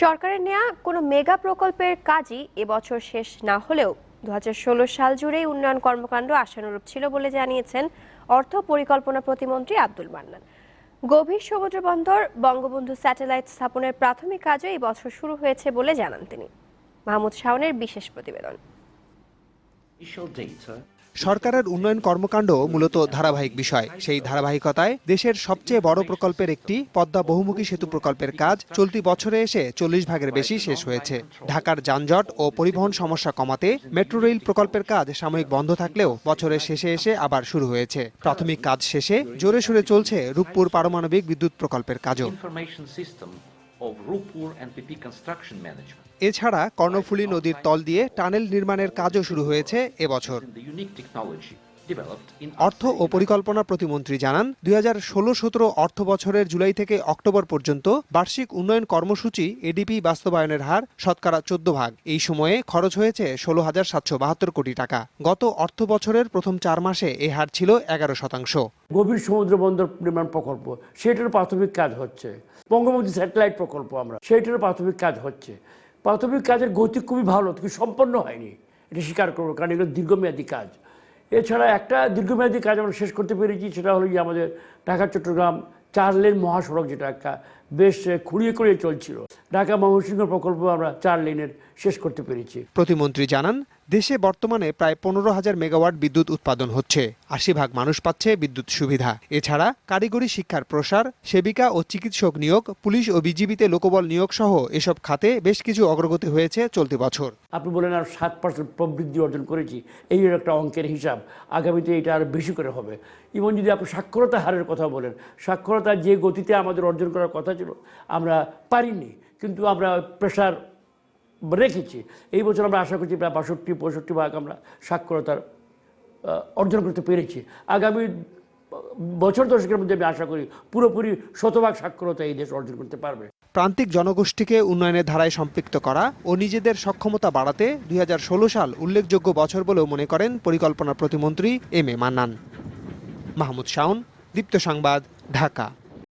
সরকারের নেওয়া কোনো মেগা প্রকল্পের কাজই এবছর শেষ না হলেও দু হাজার ষোলো সাল জুড়েই উন্নয়ন কর্মকাণ্ড আশানুরূপ ছিল বলে জানিয়েছেন অর্থ পরিকল্পনা প্রতিমন্ত্রী আব্দুল মান্নান। গভীর সমুদ্র বন্দর, বঙ্গবন্ধু স্যাটেলাইট স্থাপনের প্রাথমিক কাজও এই বছর শুরু হয়েছে বলে জানান তিনি। মাহমুদ শাওনের বিশেষ প্রতিবেদন। সরকারের উন্নয়ন কর্মকাণ্ড মূলত ধারাবাহিক বিষয়। সেই ধারাবাহিকতায় দেশের সবচেয়ে বড় প্রকল্পের একটি পদ্মা বহুমুখী সেতু প্রকল্পের কাজ চলতি বছরে এসে চল্লিশ ভাগের বেশি শেষ হয়েছে। ঢাকার যানজট ও পরিবহন সমস্যা কমাতে মেট্রো রেল প্রকল্পের কাজ সাময়িক বন্ধ থাকলেও বছরের শেষে এসে আবার শুরু হয়েছে। প্রাথমিক কাজ শেষে জোরে সোরে চলছে রূপপুর পারমাণবিক বিদ্যুৎ প্রকল্পের কাজও। Of Rupur NPP construction management. এছাড়া কর্ণফুলী নদীর তল দিয়ে টানেল নির্মাণের কাজও শুরু হয়েছে এবছর অর্থ ও পরিকল্পনা প্রতিমন্ত্রী জানান দুই হাজার ষোলো সতেরো অর্থ বছরের জুলাই থেকে অক্টোবর পর্যন্ত বার্ষিক উন্নয়ন কর্মসূচি এডিপি বাস্তবায়নের হার শতকরা চোদ্দ ভাগ। এই সময়ে খরচ হয়েছে ষোলো হাজার সাতশো বাহাত্তর কোটি টাকা। গত অর্থ বছরের প্রথম চার মাসে এ হার ছিল এগারো শতাংশ। গভীর সমুদ্র বন্দর নির্মাণ প্রকল্প সেটার প্রাথমিক কাজ হচ্ছে। বঙ্গবন্ধু স্যাটেলাইট প্রকল্প আমরা সেটার প্রাথমিক কাজ হচ্ছে। প্রাথমিক কাজের গতি খুবই ভালো কিন্তু সম্পন্ন হয়নি। এটা স্বীকার করব কারণ এগুলো দীর্ঘমেয়াদী কাজ। এছাড়া একটা দীর্ঘমেয়াদী কাজ আমরা শেষ করতে পেরেছি, সেটা হলো যে আমাদের ঢাকা, চট্টগ্রাম, চার লেন মহাসড়ক, যেটা একটা বেশ খুঁড়িয়ে খুঁড়িয়ে চলছিল। ঢাকা ময়মনসিংহ প্রকল্প আমরা চার লেনের শেষ করতে পেরেছি। প্রতিমন্ত্রী জানান দেশে বর্তমানে প্রায় পনেরো হাজার মেগাওয়াট বিদ্যুৎ উৎপাদন হচ্ছে। আশি ভাগ মানুষ পাচ্ছে বিদ্যুৎ সুবিধা। এছাড়া কারিগরি শিক্ষার প্রসার সেবিকা ও চিকিৎসক নিয়োগ পুলিশ ও বিজিবিতে লোকবল নিয়োগ সহ এসব খাতে বেশ কিছু অগ্রগতি হয়েছে চলতি বছর। আপনি বলেন আর সাত পার্সেন্ট প্রবৃদ্ধি অর্জন করেছি এই একটা অঙ্কের হিসাব। আগামীতে এটা আরও বেশি করে হবে। ইভন যদি আপনি সাক্ষরতা হারের কথা বলেন সাক্ষরতা যে গতিতে আমাদের অর্জন করার কথা ছিল আমরা পারিনি, কিন্তু আমরা প্রেশার রেখেছি। এই বছর আমরা আশা করছি প্রায় বাষট্টি, পঁয়ষট্টি ভাগ আমরা সাক্ষরতার অর্জন করতে পেরেছি। আগামী বছর দশকের মধ্যে আমি আশা করি পুরোপুরি শতভাগ সাক্ষরতা এই দেশ অর্জন করতে পারবে। প্রান্তিক জনগোষ্ঠীকে উন্নয়নের ধারায় সম্পৃক্ত করা ও নিজেদের সক্ষমতা বাড়াতে দুই হাজার ষোলো সাল উল্লেখযোগ্য বছর বলেও মনে করেন পরিকল্পনা প্রতিমন্ত্রী এম এ মান্নান। মাহমুদ শাওন, দীপ্ত সংবাদ, ঢাকা।